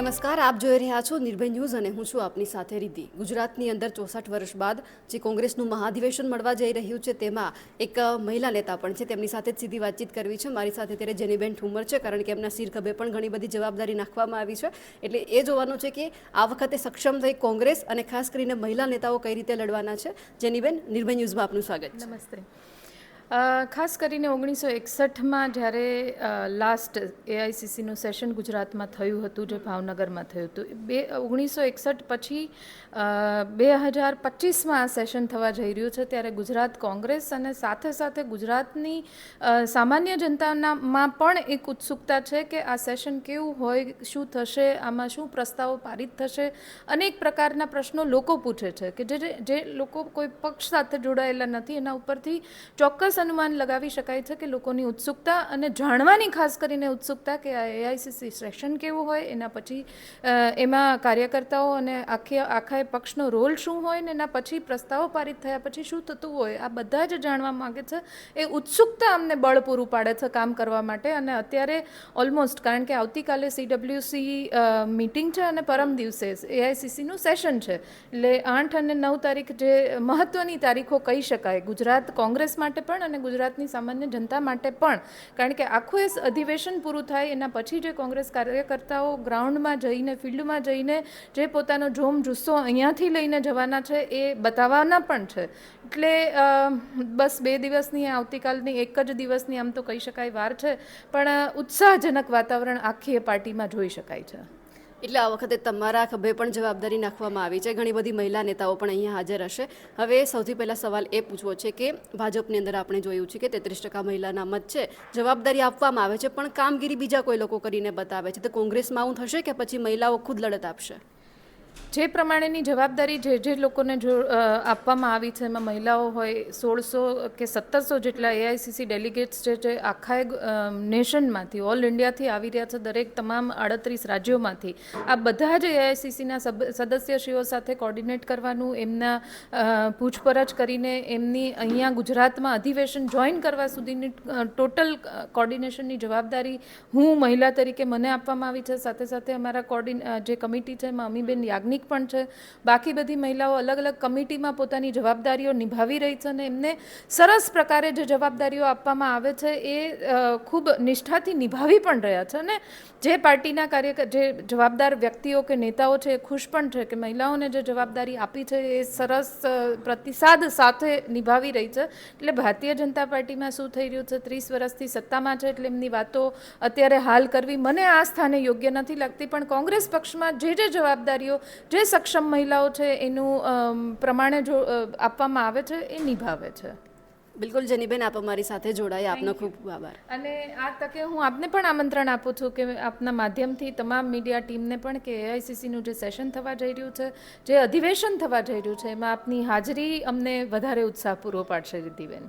નમસ્કાર, આપ જોઈ રહ્યા છો નિર્ભય ન્યૂઝ અને હું છું આપની સાથે રીતિ ગુજરાતની અંદર ચોસઠ વર્ષ બાદ જે કોંગ્રેસનું મહાધિવેશન મળવા જઈ રહ્યું છે, તેમાં એક મહિલા નેતા પણ છે. તેમની સાથે જ સીધી વાતચીત કરવી છે. મારી સાથે ત્યારે જેનીબેન ઠુમર છે, કારણ કે એમના સિર ખભે પણ ઘણી બધી જવાબદારી નાખવામાં આવી છે. એટલે એ જોવાનું છે કે આ વખતે સક્ષમ થઈ કોંગ્રેસ અને ખાસ કરીને મહિલા નેતાઓ કઈ રીતે લડવાના છે. જેનીબેન, નિર્ભય ન્યૂઝમાં આપનું સ્વાગત નમસ્તે. ખાસ કરીને ઓગણીસો એકસઠમાં જ્યારે લાસ્ટ એઆઈસીસીનું સેશન ગુજરાતમાં થયું હતું, જે ભાવનગરમાં થયું હતું, બે ઓગણીસો એકસઠ પછી બે હજાર પચીસમાં આ સેશન થવા જઈ રહ્યું છે, ત્યારે ગુજરાત કોંગ્રેસ અને સાથે સાથે ગુજરાતની સામાન્ય જનતાનામાં પણ એક ઉત્સુકતા છે કે આ સેશન કેવું હોય, શું થશે, આમાં શું પ્રસ્તાવો પારિત થશે, અનેક પ્રકારના પ્રશ્નો લોકો પૂછે છે, કે જે જે લોકો કોઈ પક્ષ સાથે જોડાયેલા નથી, એના ઉપરથી ચોક્કસ અનુમાન લગાવી શકાય છે કે લોકોની ઉત્સુકતા અને જાણવાની ખાસ કરીને ઉત્સુકતા કે આ એઆઈસીસી સેશન કેવું હોય, એના પછી એમાં કાર્યકર્તાઓ અને આખી, આખા પક્ષનો રોલ શું હોય ને એના પછી પ્રસ્તાવો પારિત થયા પછી શું થતું હોય, આ બધા જ જાણવા માગે છે. એ ઉત્સુકતા અમને બળ પૂરું પાડે છે કામ કરવા માટે અને અત્યારે ઓલમોસ્ટ કારણ કે આવતીકાલે સીડબ્લ્યુસી મીટિંગ છે અને પરમ દિવસે એઆઈસીસીનું સેશન છે. એટલે આઠ અને નવ તારીખ જે મહત્ત્વની તારીખો કહી શકાય. ગુજરાત કોંગ્રેસ માટે પણ અને ગુજરાતની સામાન્ય જનતા માટે પણ, કારણ કે આખું એ અધિવેશન પૂરું થાય, એના પછી જે કોંગ્રેસ કાર્યકર્તાઓ ગ્રાઉન્ડમાં જઈને, ફિલ્ડમાં જઈને જે પોતાનો જોમ જુસ્સો અહીંયાથી લઈને જવાના છે, એ બતાવવાના પણ છે. એટલે બસ બે દિવસની આવતીકાલની, એક જ દિવસની આમ તો કહી શકાય વાર છે, પણ ઉત્સાહજનક વાતાવરણ આખી એ પાર્ટીમાં જોઈ શકાય છે. એટલે આ વખતે તમારા ખભે પણ જવાબદારી નાખવામાં આવી છે. ઘણી બધી મહિલા નેતાઓ પણ અહીંયા હાજર હશે. હવે સૌથી પહેલાં સવાલ એ પૂછવો છે કે ભાજપની અંદર આપણે જોયું છે કે તેત્રીસ ટકા મહિલાના મત છે. જવાબદારી આપવામાં આવે છે, પણ કામગીરી બીજા કોઈ લોકો કરીને બતાવે છે. તો કોંગ્રેસમાં આવું થશે કે પછી મહિલાઓ ખુદ લડત આપશે? જે પ્રમાણેની જવાબદારી જે જે લોકોને જો આપવામાં આવી છે, એમાં મહિલાઓ હોય, સોળસો કે સત્તરસો જેટલા એઆઈસીસી ડેલિગેટ્સ જે છે, આખા નેશનમાંથી, ઓલ ઇન્ડિયાથી આવી રહ્યા છે, દરેક તમામ આડત્રીસ રાજ્યોમાંથી. આ બધા જ એઆઈસીસીના સદસ્યશ્રીઓ સાથે કોર્ડિનેટ કરવાનું, એમના પૂછપરછ કરીને એમની અહીંયા ગુજરાતમાં અધિવેશન જોઈન કરવા સુધીની ટોટલ કોર્ડિનેશનની જવાબદારી હું મહિલા તરીકે મને આપવામાં આવી છે. સાથે સાથે અમારા કોર્ડિન જે કમિટી છે, એમાં અમીબેન યાજ્ઞિક પણ છે. બાકી બધી મહિલાઓ અલગ અલગ કમિટીમાં પોતાની જવાબદારીઓ નિભાવી રહી છે અને એમને સરસ પ્રકારે જે જવાબદારીઓ આપવામાં આવે છે એ ખૂબ નિષ્ઠાથી નિભાવી પણ રહ્યા છે અને જે પાર્ટીના કાર્ય જે જવાબદાર વ્યક્તિઓ કે નેતાઓ છે એ ખુશ પણ છે કે મહિલાઓને જે જવાબદારી આપી છે એ સરસ પ્રતિસાદ સાથે નિભાવી રહી છે. એટલે ભારતીય જનતા પાર્ટીમાં શું થઈ રહ્યું છે? ત્રીસ વર્ષથી સત્તામાં છે એટલે એમની વાતો અત્યારે હાલ કરવી મને આ સ્થાને યોગ્ય નથી લાગતી. પણ કોંગ્રેસ પક્ષમાં જે જે જવાબદારીઓ જે સક્ષમ મહિલાઓ છે એનું પ્રમાણે જો આપવામાં આવે છે એ નિભાવે છે. બિલકુલ જેનીબેન આપ અમારી સાથે જોડાયા. આપનો ખૂબ ખૂબ આભાર. અને આ તકે હું આપને પણ આમંત્રણ આપું છું કે આપના માધ્યમથી તમામ મીડિયા ટીમને પણ કે એઆઈસીસીનું જે સેશન થવા જઈ રહ્યું છે જે અધિવેશન થવા જઈ રહ્યું છે એમાં આપની હાજરી અમને વધારે ઉત્સાહ પૂરો પાડશે રિદ્ધિબેન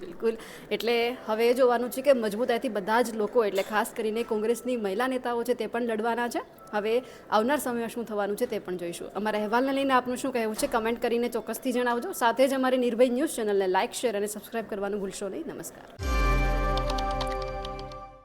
બિલકુલ. એટલે હવે જોવાનું છે કે મજબૂતાઈથી બધા જ લોકો, એટલે ખાસ કરીને કોંગ્રેસની મહિલા નેતાઓ છે, તે પણ લડવાના છે. હવે આવનાર સમયમાં શું થવાનું છે તે પણ જોઈશું. અમારા અહેવાલને લઈને આપનું શું કહેવું છે, કમેન્ટ કરીને ચોક્કસથી જણાવજો. સાથે જ અમારી નિર્ભય ન્યૂઝ ચેનલને લાઇક શેર અને સબસ્ક્રાઇબ કરવાનું ભૂલશો નહીં. નમસ્કાર.